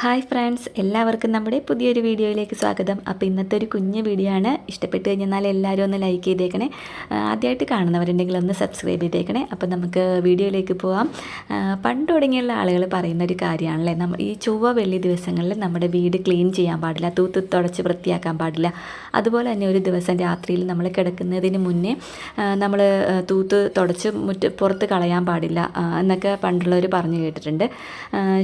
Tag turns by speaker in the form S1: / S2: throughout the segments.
S1: Hi friends എല്ലാവർക്കും നമ്മുടെ പുതിയൊരു വീഡിയോയിലേക്ക് സ്വാഗതം. അപ്പോൾ ഇന്നത്തെ ഒരു കുഞ്ഞ് വീഡിയോ ആണ്. ഇഷ്ടപ്പെട്ട് കഴിഞ്ഞാൽ എല്ലാവരും ഒന്ന് ലൈക്ക് ചെയ്തേക്കണേ. ആദ്യമായിട്ട് കാണുന്നവരുണ്ടെങ്കിൽ ഒന്ന് സബ്സ്ക്രൈബ് ചെയ്തേക്കണേ. അപ്പോൾ നമുക്ക് വീഡിയോയിലേക്ക് പോവാം. പണ്ട് തുടങ്ങിയുള്ള ആളുകൾ പറയുന്ന ഒരു കാര്യമാണല്ലേ? നമ്മൾ ഈ ചൊവ്വ വെള്ളി ദിവസങ്ങളിൽ നമ്മുടെ വീട് ക്ലീൻ ചെയ്യാൻ പാടില്ല തൂത്ത് തുടച്ച് വൃത്തിയാക്കാൻ പാടില്ല. അതുപോലെ തന്നെ ഒരു ദിവസം രാത്രിയിൽ നമ്മൾ കിടക്കുന്നതിന് മുന്നേ നമ്മൾ തൂത്ത് തുടച്ച് മുറ്റ പുറത്ത് കളയാൻ പാടില്ല എന്നൊക്കെ പണ്ടുള്ളവർ പറഞ്ഞു കേട്ടിട്ടുണ്ട്.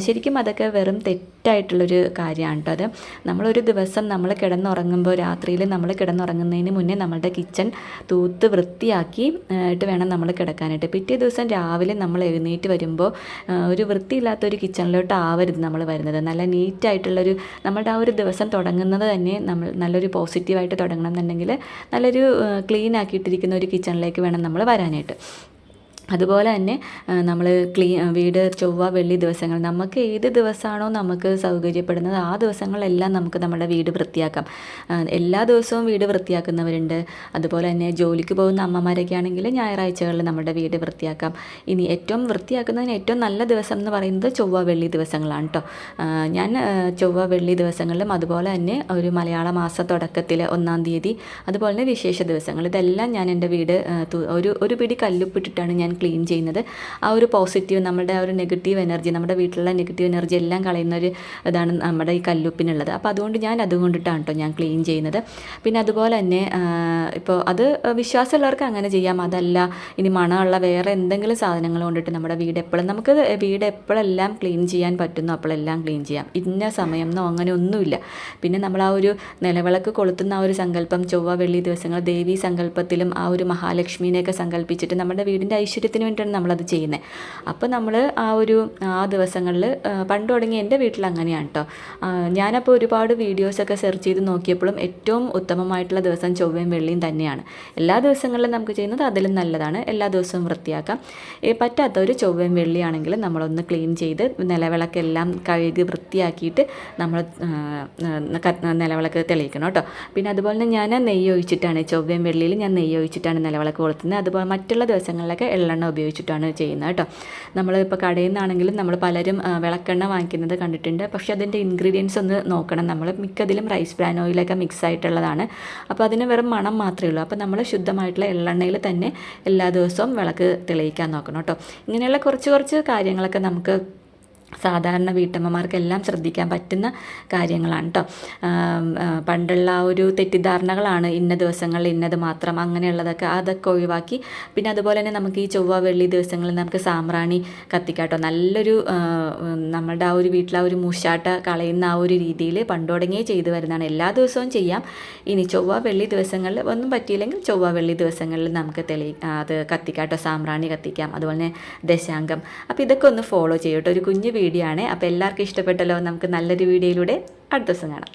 S1: ശരിക്കും അതൊക്കെ വെറും തെറ്റായിട്ടുള്ളൊരു കാര്യമാണ് കേട്ടോ അത്. നമ്മളൊരു ദിവസം നമ്മൾ കിടന്നുറങ്ങുമ്പോൾ രാത്രിയിൽ നമ്മൾ കിടന്നുറങ്ങുന്നതിന് മുന്നേ നമ്മളുടെ കിച്ചൺ തൂത്ത് വൃത്തിയാക്കി ആയിട്ട് വേണം നമ്മൾ കിടക്കാനായിട്ട്. പിറ്റേ ദിവസം രാവിലെ നമ്മൾ എഴുന്നേറ്റ് വരുമ്പോൾ ഒരു വൃത്തിയില്ലാത്തൊരു കിച്ചണിലോട്ട് ആവരുത് നമ്മൾ വരുന്നത്. നല്ല നീറ്റായിട്ടുള്ളൊരു നമ്മളുടെ ആ ഒരു ദിവസം തുടങ്ങുന്നത് തന്നെ നമ്മൾ നല്ലൊരു പോസിറ്റീവായിട്ട് തുടങ്ങണം എന്നുണ്ടെങ്കിൽ നല്ലൊരു ക്ലീൻ ആക്കിയിട്ടിരിക്കുന്ന ഒരു കിച്ചണിലേക്ക് വേണം നമ്മൾ വരാനായിട്ട്. അതുപോലെ തന്നെ നമ്മൾ ക്ലീ വീട് ചൊവ്വ വെള്ളി ദിവസങ്ങൾ നമുക്ക് ഏത് ദിവസമാണോ നമുക്ക് സൗകര്യപ്പെടുന്നത് ആ ദിവസങ്ങളെല്ലാം നമുക്ക് നമ്മുടെ വീട് വൃത്തിയാക്കാം. എല്ലാ ദിവസവും വീട് വൃത്തിയാക്കുന്നവരുണ്ട്. അതുപോലെ തന്നെ ജോലിക്ക് പോകുന്ന അമ്മമാരൊക്കെ ആണെങ്കിൽ ഞായറാഴ്ചകളിൽ നമ്മുടെ വീട് വൃത്തിയാക്കാം. ഇനി ഏറ്റവും വൃത്തിയാക്കുന്നതിന് ഏറ്റവും നല്ല ദിവസം എന്ന് പറയുന്നത് ചൊവ്വ വെള്ളി ദിവസങ്ങളാണ് കേട്ടോ ഞാൻ ചൊവ്വ വെള്ളി ദിവസങ്ങളിലും അതുപോലെ തന്നെ ഒരു മലയാള മാസ തുടക്കത്തിൽ ഒന്നാം തീയതി അതുപോലെ തന്നെ വിശേഷ ദിവസങ്ങൾ ഇതെല്ലാം ഞാൻ എന്റെ വീട് ഒരു ഒരു പിടി കല്ലുപ്പിട്ടിട്ടാണ് ഞാൻ ക്ലീൻ ചെയ്യുന്നത്. ആ ഒരു പോസിറ്റീവ് നമ്മുടെ ആ ഒരു നെഗറ്റീവ് എനർജി നമ്മുടെ വീട്ടിലുള്ള നെഗറ്റീവ് എനർജി എല്ലാം കളയുന്ന ഒരു ഇതാണ് നമ്മുടെ ഈ കല്ലുപ്പിനുള്ളത്. അപ്പോൾ അതുകൊണ്ട് ഞാൻ അതുകൊണ്ടിട്ടാണ് കേട്ടോ ഞാൻ ക്ലീൻ ചെയ്യുന്നത്. പിന്നെ അതുപോലെ തന്നെ ഇപ്പോൾ അത് വിശ്വാസമുള്ളവർക്ക് അങ്ങനെ ചെയ്യാം. അതല്ല ഇനി മണമുള്ള വേറെ എന്തെങ്കിലും സാധനങ്ങൾ കൊണ്ടിട്ട് നമ്മുടെ വീട് എപ്പോഴും നമുക്ക് വീട് എപ്പോഴെല്ലാം ക്ലീൻ ചെയ്യാൻ പറ്റുന്നു അപ്പോഴെല്ലാം ക്ലീൻ ചെയ്യാം. ഇന്ന സമയം എന്നോ അങ്ങനെ ഒന്നുമില്ല. പിന്നെ നമ്മൾ ആ ഒരു നിലവിളക്ക് കൊളുത്തുന്ന ആ ഒരു സങ്കല്പം ചൊവ്വ വെള്ളി ദിവസങ്ങൾ ദേവി സങ്കല്പത്തിലും ആ ഒരു മഹാലക്ഷ്മീനെയൊക്കെ സങ്കല്പിച്ചിട്ട് നമ്മുടെ വീടിന്റെ ഐശ്വര്യത്തിന് വേണ്ടിയിട്ടാണ് നമ്മളത് ചെയ്യുന്നത്. അപ്പോൾ നമ്മൾ ആ ഒരു ആ ദിവസങ്ങളിൽ പണ്ട് തുടങ്ങി എന്റെ വീട്ടിൽ അങ്ങനെയാണ് കേട്ടോ ഞാനപ്പോൾ ഒരുപാട് വീഡിയോസൊക്കെ സെർച്ച് ചെയ്ത് നോക്കിയപ്പോഴും ഏറ്റവും ഉത്തമമായിട്ടുള്ള ദിവസം ചൊവ്വയും വെള്ളിയും തന്നെയാണ്. എല്ലാ ദിവസങ്ങളിലും നമുക്ക് ചെയ്യുന്നത് അതിലും നല്ലതാണ്. എല്ലാ ദിവസവും വൃത്തിയാക്കാം. ഏ, ഒരു ചൊവ്വയും വെള്ളിയാണെങ്കിൽ നമ്മളൊന്ന് ക്ലീൻ ചെയ്ത് നിലവിളക്കെല്ലാം കഴുകി വൃത്തിയാക്കിയിട്ട് നമ്മൾ നിലവിളക്ക് തെളിയിക്കണം കേട്ടോ പിന്നെ അതുപോലെ തന്നെ ഞാൻ നെയ്യ് ഒഴിച്ചിട്ടാണ് ചൊവ്വയും വെള്ളിയിൽ ഞാൻ നെയ്യ് ഒഴിച്ചിട്ടാണ് നിലവിളക്ക് കൊളുത്തുന്നത്. അതുപോലെ മറ്റുള്ള ദിവസങ്ങളിലൊക്കെ എള്ളെണ്ണ ഉപയോഗിച്ചിട്ടാണ് ചെയ്യുന്നത് കേട്ടോ. നമ്മളിപ്പോൾ കടയിൽ നിന്നാണെങ്കിലും നമ്മൾ പലരും വിളക്കെണ്ണ വാങ്ങിക്കുന്നത് കണ്ടിട്ടുണ്ട്. പക്ഷേ അതിന്റെ ഇൻഗ്രീഡിയൻസ് ഒന്ന് നോക്കണം നമ്മൾ മിക്കതിലും റൈസ് ബ്രാൻ ഓയിലൊക്കെ മിക്സ് ആയിട്ടുള്ളതാണ്. അപ്പോൾ അതിന് വെറും മണം മാത്രമേ ഉള്ളൂ. അപ്പോൾ നമ്മൾ ശുദ്ധമായിട്ടുള്ള എള്ളെണ്ണയിൽ തന്നെ എല്ലാ ദിവസവും വിളക്ക് തെളിയിക്കാൻ നോക്കണം കേട്ടോ. ഇങ്ങനെയുള്ള കുറച്ച് കുറച്ച് കാര്യങ്ങളൊക്കെ നമുക്ക് സാധാരണ വീട്ടമ്മമാർക്കെല്ലാം ശ്രദ്ധിക്കാൻ പറ്റുന്ന കാര്യങ്ങളാണ് കേട്ടോ പണ്ടുള്ള ആ ഒരു തെറ്റിദ്ധാരണകളാണ് ഇന്ന ദിവസങ്ങളിൽ ഇന്നത് മാത്രം അങ്ങനെയുള്ളതൊക്കെ അതൊക്കെ ഒഴിവാക്കി. പിന്നെ അതുപോലെ തന്നെ നമുക്ക് ഈ ചൊവ്വ വെള്ളി ദിവസങ്ങളിൽ നമുക്ക് സാമ്പ്രാണി കത്തിക്കാട്ടോ നല്ലൊരു നമ്മുടെ ആ ഒരു വീട്ടിൽ ആ ഒരു മൂശാട്ട കളയുന്ന ആ ഒരു രീതിയിൽ പണ്ടുടങ്ങിയേ ചെയ്തു വരുന്നതാണ്. എല്ലാ ദിവസവും ചെയ്യാം. ഇനി ചൊവ്വ വെള്ളി ദിവസങ്ങളിൽ ഒന്നും പറ്റിയില്ലെങ്കിൽ ചൊവ്വ വെള്ളി ദിവസങ്ങളിൽ നമുക്ക് തെളി അത് കത്തിക്കാട്ടോ സാമ്പ്രാണി കത്തിക്കാം. അതുപോലെ തന്നെ ദശാംഗം. അപ്പോൾ ഇതൊക്കെ ഒന്ന് ഫോളോ ചെയ്യട്ടോ ഒരു കുഞ്ഞു വീഡിയോ ആണ് അപ്പോൾ എല്ലാവർക്കും ഇഷ്ടപ്പെട്ടല്ലോ. നമുക്ക് നല്ലൊരു വീഡിയോയിലൂടെ അടുത്ത ദിവസം കാണാം.